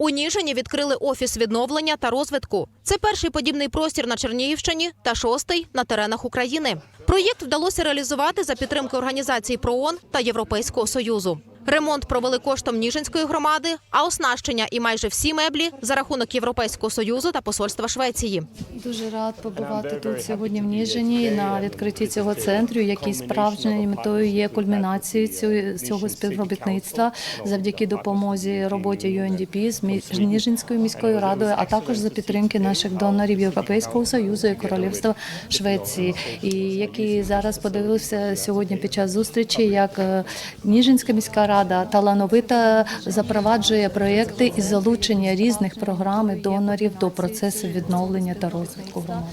У Ніжині відкрили офіс відновлення та розвитку. Це перший подібний простір на Чернігівщині та шостий на теренах України. Проєкт вдалося реалізувати за підтримки організації ПРООН та Європейського союзу. Ремонт провели коштом Ніжинської громади, а оснащення і майже всі меблі за рахунок Європейського союзу та посольства Швеції. Дуже рад побувати тут сьогодні в Ніжині на відкритті цього центру, який справжньою метою є кульмінацією цього- співробітництва завдяки допомозі роботі UNDP з Ніжинською міською радою, а також за підтримки наших донорів Європейського союзу і Королівства Швеції, і які зараз подивилися сьогодні під час зустрічі, як е, Ніжинська міська рада талановита запроваджує проекти із залучення різних програм і донорів до процесу відновлення та розвитку громади.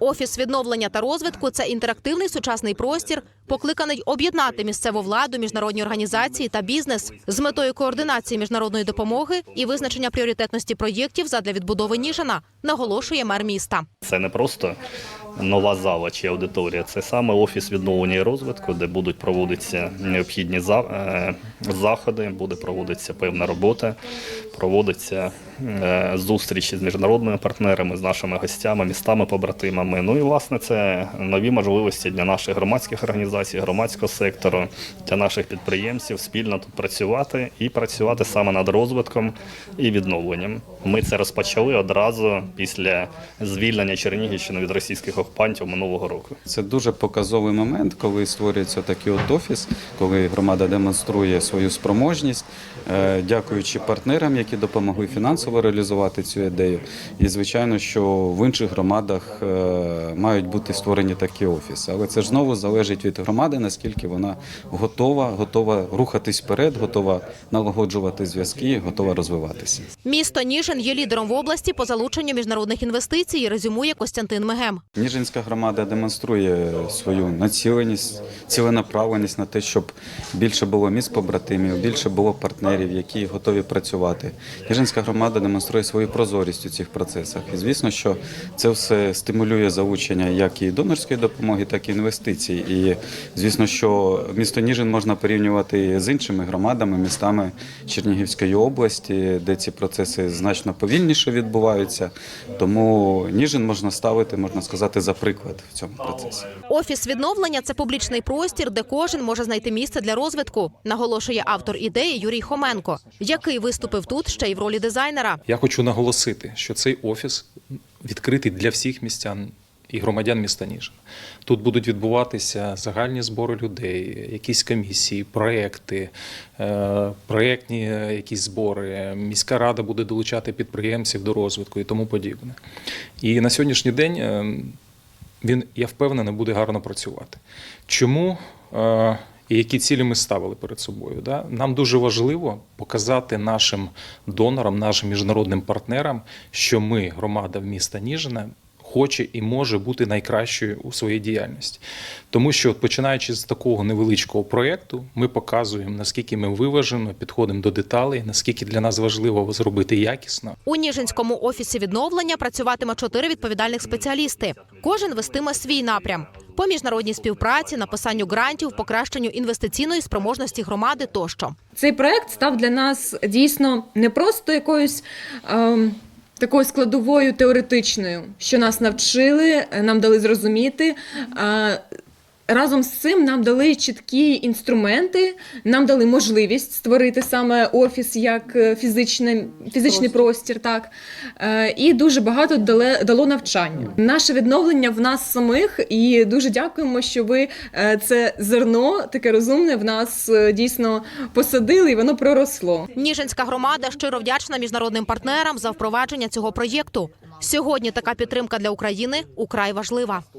Офіс відновлення та розвитку це інтерактивний сучасний простір, покликаний об'єднати місцеву владу, міжнародні організації та бізнес з метою координації міжнародної допомоги і визначення пріоритетності проєктів задля відбудови Ніжина, наголошує мер міста. Це не просто нова зала чи аудиторія, це саме офіс відновлення і розвитку, де будуть проводитися необхідні е, заходи, буде проводитися певна робота, проводиться е, зустрічі з міжнародними партнерами, з нашими гостями, містами, побратимами. Ну і власне це нові можливості для наших громадських організацій, громадського сектору, для наших підприємців спільно тут працювати і працювати саме над розвитком і відновленням. Ми це розпочали одразу після звільнення Чернігівщини від російських окупантів минулого року. Це дуже показовий момент, коли створюється такий от офіс, коли громада демонструє свою спроможність, е, дякуючи партнерам, які допомогли фінансово реалізувати цю ідею. І звичайно, що в інших громадах е, мають бути створені такі офіси. Але це ж знову залежить від громади, наскільки вона готова, готова рухатись вперед, готова налагоджувати зв'язки, готова розвиватися. Місто Ніжин є лідером в області по залученню міжнародних інвестицій. Резюмує Костянтин Мегем. Ніжинська громада демонструє свою націленість, ціленаправленість на те, щоб більше було міст побратимів, більше було партнерів, які готові працювати. Ніжинська громада демонструє свою прозорість у цих процесах. І звісно, що це все стимулює залучення як і донорської допомоги, так і інвестицій. І звісно, що місто Ніжин можна порівнювати з іншими громадами, містами Чернігівської області, де ці процеси значно повільніше відбуваються. Тому Ніжин можна ставити, можна сказати, за приклад в цьому процесі. Офіс відновлення це публічний простір, де кожен може знайти місце для розвитку, наголошує автор ідеї Юрій Хоменко, який виступив тут ще й в ролі дизайнера. Я хочу наголосити, що цей офіс відкритий для всіх містян і громадян міста Ніжин. Тут будуть відбуватися загальні збори людей, якісь комісії, проекти, е, проектні якісь збори. Міська рада буде долучати підприємців до розвитку і тому подібне. І на сьогоднішній день е, він, я впевнений, буде гарно працювати. Чому? е, І які цілі ми ставили перед собою? Да? Нам дуже важливо показати нашим донорам, нашим міжнародним партнерам, що ми, громада міста Ніжина, хоче і може бути найкращою у своїй діяльності. Тому що, починаючи з такого невеличкого проєкту, ми показуємо, наскільки ми виважено підходимо до деталей, наскільки для нас важливо зробити якісно. У Ніжинському офісі відновлення працюватиме чотири відповідальних спеціалісти. Кожен вестиме свій напрям по міжнародній співпраці, написанню грантів, покращенню інвестиційної спроможності громади тощо. Цей проект став для нас дійсно не просто якоюсь. ем, Такою складовою теоретичною, що нас навчили, е, нам дали зрозуміти. Разом з цим нам дали чіткі інструменти, нам дали можливість створити саме офіс як е, фізичне, фізичний простір, так Е, і дуже багато дало, дало навчання. Наше відновлення в нас самих, і дуже дякуємо, що ви е, це зерно таке розумне в нас дійсно посадили, і воно проросло. Ніжинська громада щиро вдячна міжнародним партнерам за впровадження цього проєкту. Сьогодні така підтримка для України украй важлива.